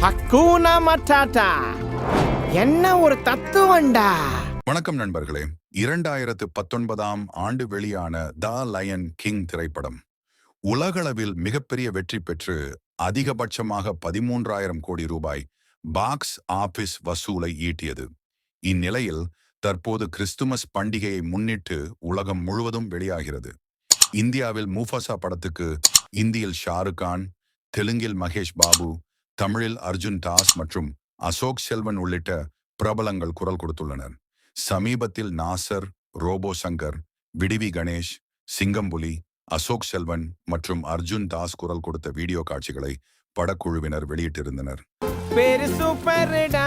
ஹக்கூனா மட்டாட்டா? என்ன ஒரு தத்துவண்டா? வணக்கம் நண்பர்களே. இரண்டாயிரத்து பத்தொன்பதாம் ஆண்டு வெளியான த லயன் கிங் திரைப்படம். உலகளவில் மிகப்பெரிய வெற்றி பெற்று அதிகபட்சமாக பதிமூன்றாயிரம் கோடி ரூபாய் பாக்ஸ் ஆபீஸ் வசூலை ஈட்டியது. இந்நிலையில் தற்போது கிறிஸ்துமஸ் பண்டிகையை முன்னிட்டு உலகம் முழுவதும் வெளியாகிறது. இந்தியாவில் மூஃபசா படத்துக்கு இந்தியில் ஷாருக் கான் தெலுங்கில் மகேஷ் பாபு தமிழில் அர்ஜுன் தாஸ் மற்றும் அசோக் செல்வன் உள்ளிட்ட பிரபலங்கள் குரல் கொடுத்துள்ளனர். சமீபத்தில் நாசர் ரோபோ சங்கர் விடிவி கணேஷ் சிங்கம்புலி அசோக் செல்வன் மற்றும் அர்ஜுன் தாஸ் குரல் கொடுத்த வீடியோ காட்சிகளை படக்குழுவினர் வெளியிட்டிருந்தனர். பேரு சூப்பர்டா!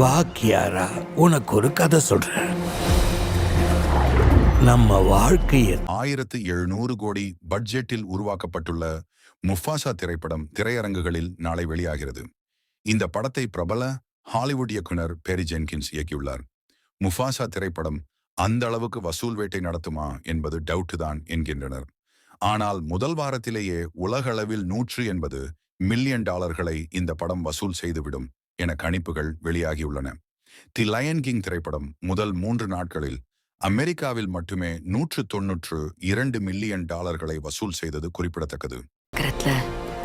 வா கியாரா உனக்கு ஒரு கதை சொல்றேன். நம்ம வாழ்க்கையில் ஆயிரத்து எழுநூறு கோடி பட்ஜெட்டில் உருவாக்கப்பட்டுள்ள முஃபாசா திரைப்படம் திரையரங்குகளில் நாளை வெளியாகிறது. இந்த படத்தை பிரபல ஹாலிவுட் இயக்குனர் பெரி ஜென்கின்ஸ் இயக்கியுள்ளார். முஃபாசா திரைப்படம் அந்த அளவுக்கு வசூல் வேட்டை நடத்துமா என்பது டவுட் தான் என்கின்றனர். ஆனால் முதல் வாரத்திலேயே உலகளவில் நூற்று என்பது மில்லியன் டாலர்களை இந்த படம் வசூல் செய்துவிடும் என கணிப்புகள் வெளியாகியுள்ளன. தி லயன் கிங் திரைப்படம் முதல் மூன்று நாட்களில் அமெரிக்காவில் மட்டுமே நூற்று தொன்னூற்று இரண்டு மில்லியன் டாலர்களை வசூல் செய்தது குறிப்பிடத்தக்கது. நகரத்துல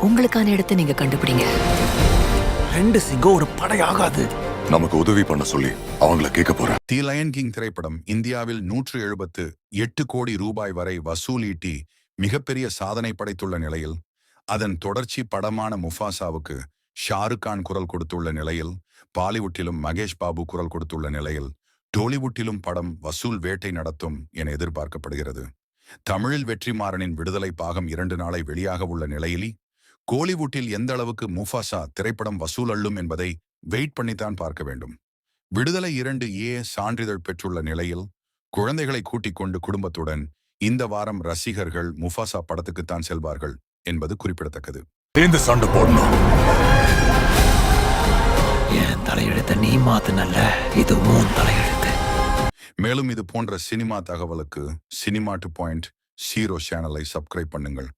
உங்களுக்கான இடத்தை நீங்க கண்டுபிடிங்க. ரெண்டு சிங்கம் ஒரு படையாகாது நமக்கு உதவி பண்ண சொல்லி அவங்கள கேட்க போறேன். தி லயன் கிங் திரைப்படம் இந்தியாவில் நூற்று எழுபத்து எட்டு கோடி ரூபாய் வரை வசூல் ஈட்டி மிகப்பெரிய சாதனை படைத்துள்ள நிலையில் அதன் தொடர்ச்சி படமான முஃபாசாவுக்கு ஷாருக் கான் குரல் கொடுத்துள்ள நிலையில் பாலிவுட்டிலும் மகேஷ் பாபு குரல் கொடுத்துள்ள நிலையில் டோலிவுட்டிலும் படம் வசூல் வேட்டை நடத்தும் என எதிர்பார்க்கப்படுகிறது. தமிழில் வெற்றிமாறனின் விடுதலை பாகம் இரண்டு நாளை வெளியாக உள்ள நிலையில் கோலிவுட்டில் எந்த அளவுக்கு முஃபாசா திரைப்படம் வசூல் அள்ளும் என்பதை வெயிட் பண்ணித்தான் பார்க்க வேண்டும். விடுதலை இரண்டு ஏ சான்றிதழ் பெற்றுள்ள நிலையில் குழந்தைகளை கூட்டிக் கொண்டு குடும்பத்துடன் இந்த வாரம் ரசிகர்கள் முஃபாசா படத்துக்குத்தான் செல்வார்கள் என்பது குறிப்பிடத்தக்கது. சேர்ந்து சண்டை போடணும். என் தலையெழுத்த நீ மாத்துனல்ல. இது மேலும் இது போன்ற சினிமா தகவலுக்கு சினிமா டு பாயிண்ட் சீரோ சேனலை சப்ஸ்கிரைப் பண்ணுங்கள்.